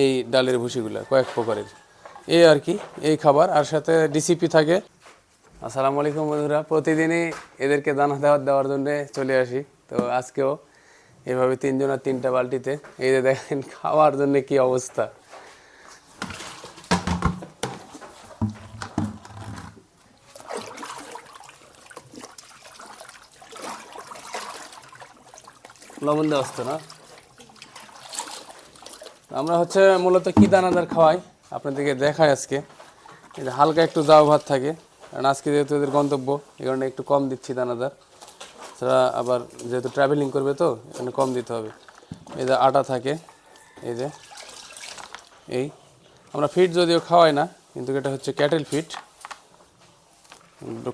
এই ডালের ভুসিগুলো কয়েক প্রকারের। এই আর কি, এই খাবার, আর সাথে ডিসিপি থাকে। আসসালামু আলাইকুম বন্ধুরা, প্রতিদিনই এদেরকে দানা দেওয়ার দেওয়ার জন্য চলে আসি। তো আজকেও এভাবে তিনজন আর তিনটা বালতিতে, এই যে দেখেন খাওয়ার জন্য কি অবস্থা। লবণ দেওয়া আসতো না? আমরা হচ্ছে মূলত কি দানাদার খাওয়াই? আপনাদেরকে দেখাই আজকে। হালকা একটু জাও ভাত থাকে। কারণ আজকে যেহেতু এদের গন্তব্য, এই কারণে একটু কম দিচ্ছি দানাদার। তারা আবার যেহেতু ট্রাভেলিং করবে তো এখানে কম দিতে হবে। এই যে আটা থাকে, এই যে, এই। আমরা ফিট যদিও খাওয়াই না, কিন্তু এটা হচ্ছে ক্যাটেল ফিট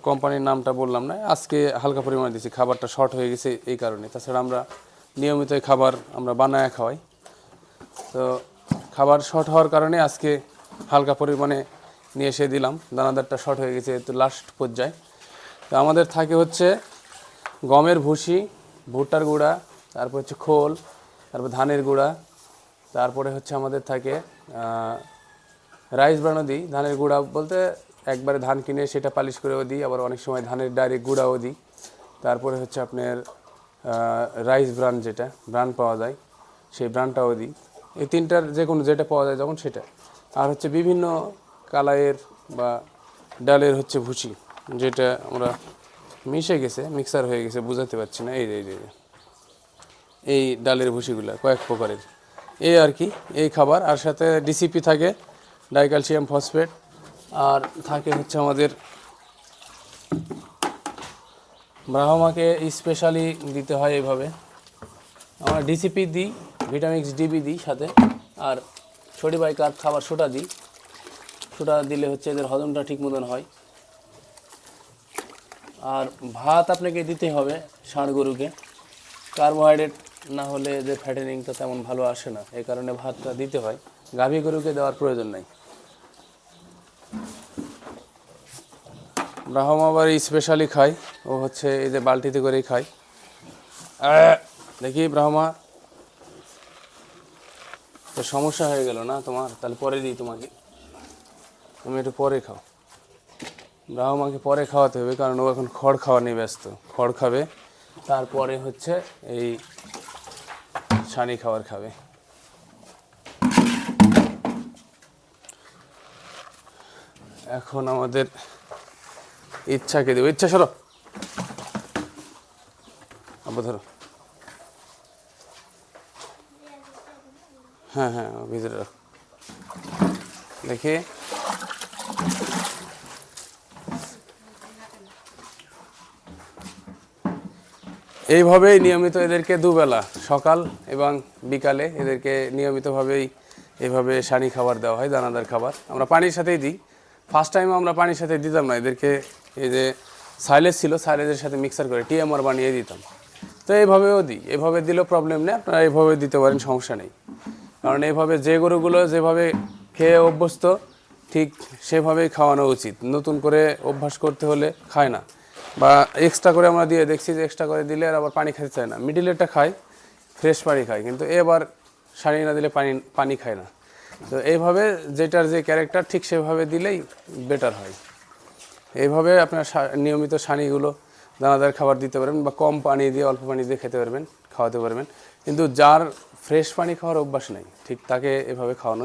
কোম্পানির নামটা বললাম না, আজকে হালকা পরিমাণে দিচ্ছি খাবারটা শর্ট হয়ে গেছে এই কারণে। তাছাড়া আমরা নিয়মিত খাবার আমরা বানায় খাওয়াই। তো খাবার শর্ট হওয়ার কারণে আজকে হালকা পরিমাণে নিয়ে এসে দিলাম। দানাদারটা শর্ট হয়ে গেছে তো লাস্ট পর্যায়ে। তো আমাদের থাকে হচ্ছে গমের ভুসি, ভুট্টার গুঁড়া, তারপর হচ্ছে খোল, তারপর ধানের গুঁড়া, তারপরে হচ্ছে আমাদের থাকে রাইস বানানো দিই। ধানের গুঁড়া বলতে একবারে ধান কিনে সেটা পালিশ করেও দিই, আবার অনেক সময় ধানের ডাইরেক্ট গুঁড়াও দিই। তারপরে হচ্ছে আপনার রাইস ব্রান যেটা ব্রান পাওয়া যায়, সেই ব্রানটাও দিই। এই তিনটার যে কোনো যেটা পাওয়া যায় যখন সেটা। আর হচ্ছে বিভিন্ন কালাইয়ের বা ডালের হচ্ছে ভুসি যেটা আমরা মিশে গেছে, মিক্সার হয়ে গেছে, বুঝাতে পারছি না। এই যে এই যে, এই ডালের ভুসিগুলো কয়েক প্রকারের। এই আর কি, এই খাবার। আর সাথে ডিসিপি থাকে, ডাইক্যালসিয়াম ফসফেট। আর থাকে হচ্ছে আমাদের ব্রাহ্মাকে স্পেশালি দিতে হয় এইভাবে। আমরা ডিসিপি দিই ভিটামিক্স ডিবি দিই সাথে। আর ছোটি বাই কার খাবার সোটা দিই। সোটা দিলে হচ্ছে এদের হজমটা ঠিক মতন হয়। আর ভাত আপনাকে দিতে হবে ষাঁড় গরুকে। কার্বোহাইড্রেট না হলে যে ফ্যাটেনিংটা তেমন ভালো আসে না। এই কারণে ভাতটা দিতে হয়। গাভী গরুকে দেওয়ার প্রয়োজন নাই। ব্রাহ্ম আবার স্পেশালি খায় ও হচ্ছে এই যে বালতিতে করেই খায়। দেখি ব্রাহ্মা তো সমস্যা হয়ে গেল না তোমার? তাহলে পরে দিই তোমাকে। তুমি একটু পরে খাও। ব্রাহ্মাকে পরে খাওয়াতে হবে, কারণ ও এখন খড় খাওয়া নিয়ে ব্যস্ত। খড় খাবে, তারপরে হচ্ছে এই ছানি খাবার খাবে। এখন আমাদের ইচ্ছাকে দেবো। ইচ্ছা, সরো। আব্বা, ধরো। হ্যাঁ হ্যাঁ ভিতরে দেখি। এইভাবেই নিয়মিত এদেরকে দুবেলা, সকাল এবং বিকালে এদেরকে নিয়মিতভাবেই এইভাবে সানি খাবার দেওয়া হয়, দানাদার খাবার। আমরা পানির সাথেই দিই। ফার্স্ট টাইম আমরা পানির সাথে দিতাম না, এদেরকে এই যে সাইলেজ ছিল সাইলেজের সাথে মিক্সার করে টিএমআর বানিয়ে দিতাম। তো এইভাবেও দিই। এভাবে দিলেও প্রবলেম নেই, আপনারা এইভাবে দিতে পারেন, সমস্যা নেই। কারণ এভাবে যে গরুগুলো যেভাবে খেয়ে অভ্যস্ত, ঠিক সেভাবেই খাওয়ানো উচিত। নতুন করে অভ্যাস করতে হলে খায় না। বা এক্সট্রা করে আমরা দিয়ে দেখছি যে এক্সট্রা করে দিলে আর আবার পানি খেতে চায় না। মিডিলেরটা খায় ফ্রেশ পানি খায়, কিন্তু এবার সারি না দিলে পানি পানি খায় না। তো এইভাবে যেটার যে ক্যারেক্টার ঠিক সেভাবে দিলেই বেটার হয়। এইভাবে আপনার নিয়মিত সানিগুলো দানাদার খাবার দিতে পারবেন বা কম পানি দিয়ে, অল্প পানি দিয়ে খেতে পারবেন, খাওয়াতে পারবেন। কিন্তু যার ফ্রেশ পানি খাওয়ার অভ্যাস নেই। ঠিক তাকে এভাবে খাওয়ানো